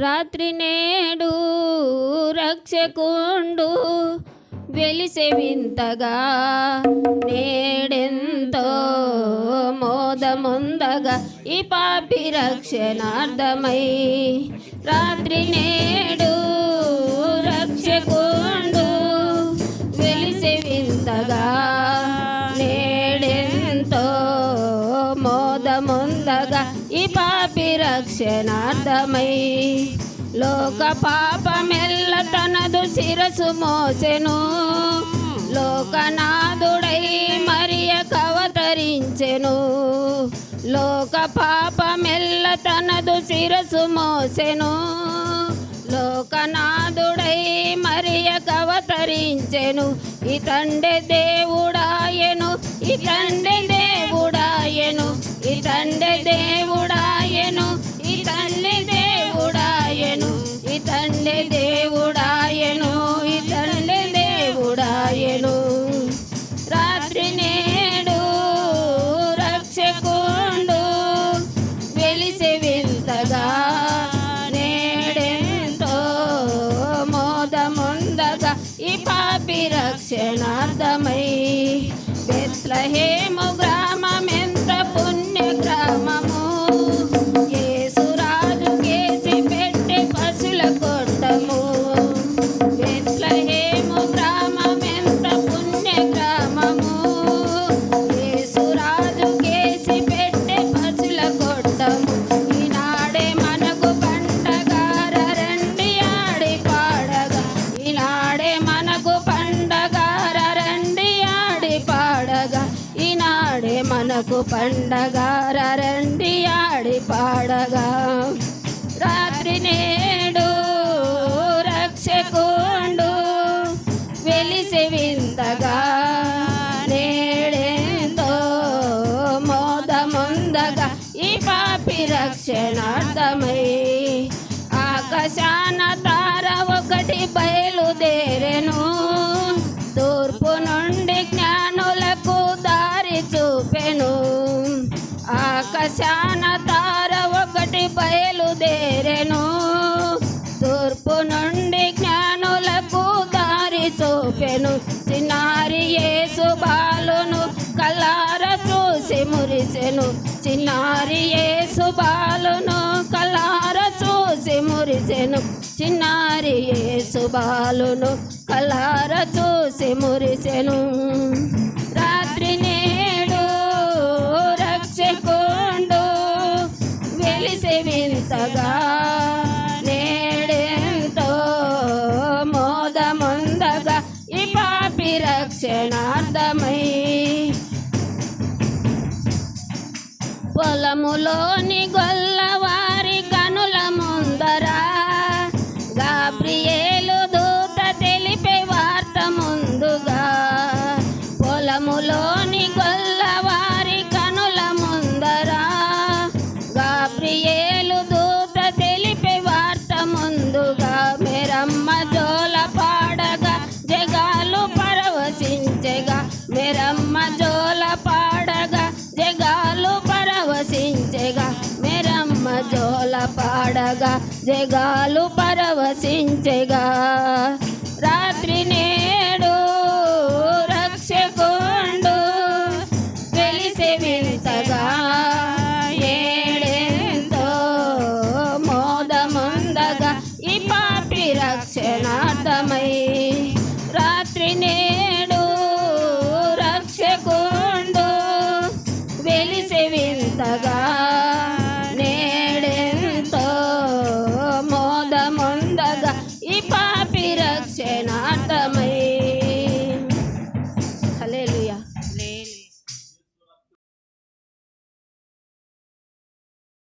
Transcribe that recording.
రాత్రి నేడు రక్షకుండు వెలిసే వింతగా నేడెంతో మోదముందగా ఈ పాపి రక్షణార్థమై రాత్రి నేడు ముందగా ఈ పాపి రక్షణార్థమై. లోక పాపమెల్ల తనదు శిరసు మోసెను. లోకనాథుడై మరియ కవతరించెను. లోక పాపమెల్ల తనదు శిరసు మోసెను. లోకనాథుడై మరియ కవతరించెను. ఇతండే దేవుడాయను ఇతండే దేవుడాయను తండ్రి దేవుడాయను ఇతండే దేవుడాయను ఇతండే దేవుడాయను ఇతండే దేవుడాయను. రాత్రి నేడు రక్షకుండు వెలిసి వింతగా నేడెంతో మోదముందగా ఈ పాపి రక్షణార్థమై మనకు పండగ రండి ఆడి పాడగా. రాత్రి నేడు రక్షకుండు వెలిసి వింతగా. మోద మోదముందగా ఈ పాపి రక్షణార్థమై. ఆకాశాన తార ఒకటి బయలుదేరెను. ఆకాశాన తార ఒకటి బయలుదేరెను. తూర్పు నుండి జ్ఞానులకు దారి చూపెను. చిన్నారి యేసు బాలును కలార చూసి మురిసెను. చిన్నారి యేసు బాలును కలార చూసి మురిసెను. చిన్నారి యేసు బాలును కలార చూసి మురిసెను. వెలిసి వింతగా నేడెంతో మోదముందగా ఈ పాపి రక్షణార్థమై. పొలములోని గొల్లవారి జగాలు పరవశించగా. రాత్రి నేడు రక్షకుండు తెలిసే